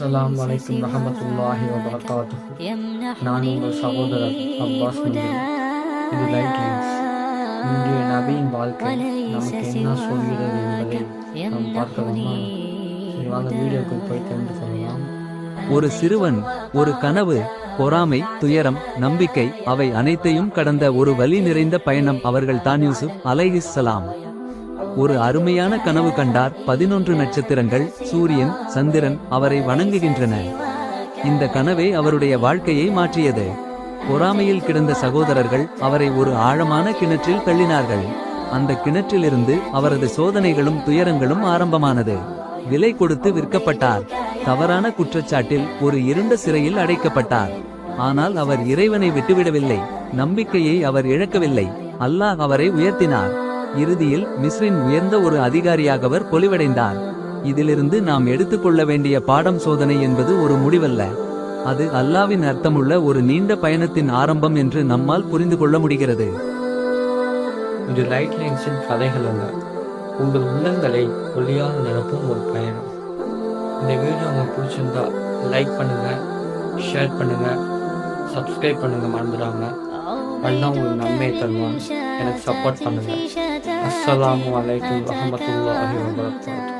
அஸ்ஸலாமு அலைக்கும் ரஹமத்துல்லாஹி வபரகாத்துஹு நான் உங்கள் சகோதரர் அப்பாஸ் இது லைட் லைன்ஸ் இன்றைய நபியின் வாழ்க்கை நமக்கு என்ன சொல்கிறது என்பதை நாம் பார்க்கலாமா வாங்க வீடியோக்குள் போய் தெரிந்து கொள்ளலாம் ஒரு சிறுவன் ஒரு கனவு பொறாமை துயரம் நம்பிக்கை அவை அனைத்தையும் கடந்த ஒரு வலி நிறைந்த பயணம் அவர்கள் தான் யூசுப் அலைஹிஸ்ஸலாம் ஒரு அருமையான கனவு கண்டார் பதினொன்று நட்சத்திரங்கள் சூரியன் சந்திரன் அவரை வணங்குகின்றன. இந்த கனவே அவருடைய வாழ்க்கையை மாற்றியது. பொறாமையில் கிடந்த சகோதரர்கள் அவரை ஒரு ஆழமான கிணற்றில் தள்ளினார்கள். அந்த கிணற்றிலிருந்து அவரது சோதனைகளும் துயரங்களும் ஆரம்பமானது. விலை கொடுத்து விற்கப்பட்டார். தவறான குற்றச்சாட்டில் ஒரு இருண்ட சிறையில் அடைக்கப்பட்டார். ஆனால் அவர் இறைவனை விட்டுவிடவில்லை. நம்பிக்கையை அவர் இழக்கவில்லை. அல்லாஹ் அவரை உயர்த்தினார். இறுதியில் மிஸ்ரின் உயர்ந்த ஒரு அதிகாரியாக அவர் பொலிவடைந்தார். இதிலிருந்து நாம் எடுத்துக்கொள்ள வேண்டிய பாடம் சோதனை என்பது ஒரு முடிவல்ல. அது அல்லாவின் அர்த்தமுள்ள ஒரு நீண்ட பயணத்தின் ஆரம்பம் என்று நம்மால் புரிந்து கொள்ள முடிகிறது. இது லைட் லைன்ஸின் கதைகள் அல்ல. உங்கள் உள்ளங்களை ஒளியால் நிரப்பும் ஒரு பயணம். இந்த வீடியோ உங்களுக்கு பிடிச்சிருந்தா லைக் பண்ணுங்க ஷேர் பண்ணுங்க சப்ஸ்கிரைப் பண்ணுங்க மறந்துடாமல் அல்லாஹ் உங்களுக்கு நன்மை தருவான் எனக்கு சப்போர்ட் பண்ணுங்க அஸ்ஸலாமு அலைக்கும் வரஹ்மத்துல்லாஹி வபரகாத்துஹு